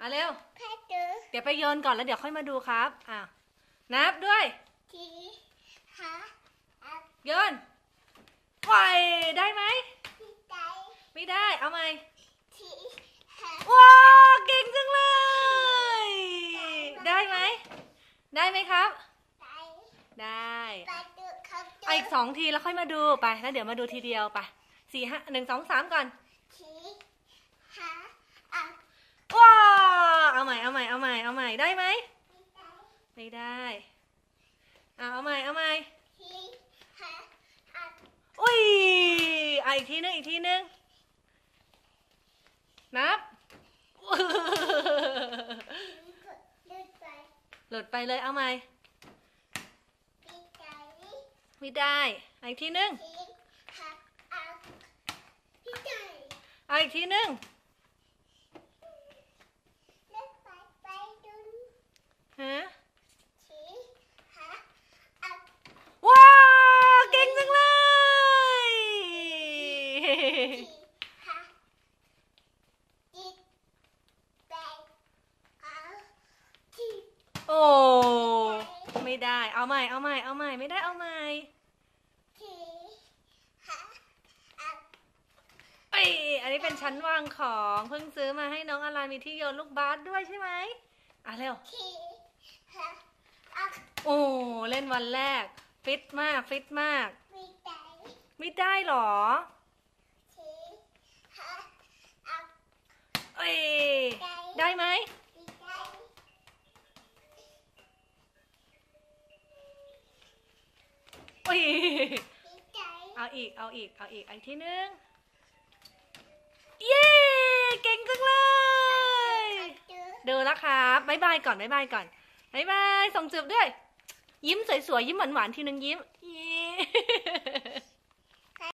อะเร็ว แค่ตื้อเดี๋ยวไปโยนก่อนแล้วเดี๋ยวค่อยมาดูครับ อะ นับด้วย ทีหาอัพโยนปล่อยได้ไหม ที่ใจไม่ได้ เอาไหมทีหาว้าวเก่งจังเลย ได้ไหม ได้ไหมครับ ใจได้ ไปดูเขาตื้เอาอีกสองทีแล้วค่อยมาดูไป แล้วเดี๋ยวมาดูทีเดียวไปสี่ห้าหนึ่งสองสามก่อน ทีหาอัพ ว้าวเอาใหม่ เอาใหม่ เอาใหม่ เอาใหม่ได้ไหมที่ใจไม่ได้อะเอาใหม่เอาใหม่ทีหาอัพอุ้ยอะอีกทีนึงอีกทีนึงนับเลือดไปหลุดไปเลยเอาใหม่ที่ใจไม่ได้เอาอีกทีนึงทีหาอัพที่ใจเอาอีกทีนึง เลือดไปไปดู ฮะ ทีหาอัพ ว้าวเก่งจังเลย ทีหาจิตแบงเอาที่ โอ้ ไม่ได้ เอาใหม่ เอาใหม่ เอาใหม่ ไม่ได้ เอาใหม่ทีหาอัพเอ้ยอันนี้เป็นชั้นวางของเพิ่งซื้อมาให้น้องอลันมีที่โยนลูกบาสด้วยใช่ไหมอะเร็วทีหาอัพโอ้ เล่นวันแรก ฟิตมาก ฟิตมากมีใจไม่ได้หรอ ทีหาอัพ เอ้ย ได้ไหมใจโอ้ยเอาอีก เอาอีก เอาอีกอันที่หนึ่งเย้ เก่งจังเลย ดูแล้วครับบ๊ายบายก่อนบ๊ายบายก่อนบ๊ายบาย ส่งจูบด้วย ยิ้มสวยๆ ยิ้มหวานๆ ทีนึงยิ้มเย้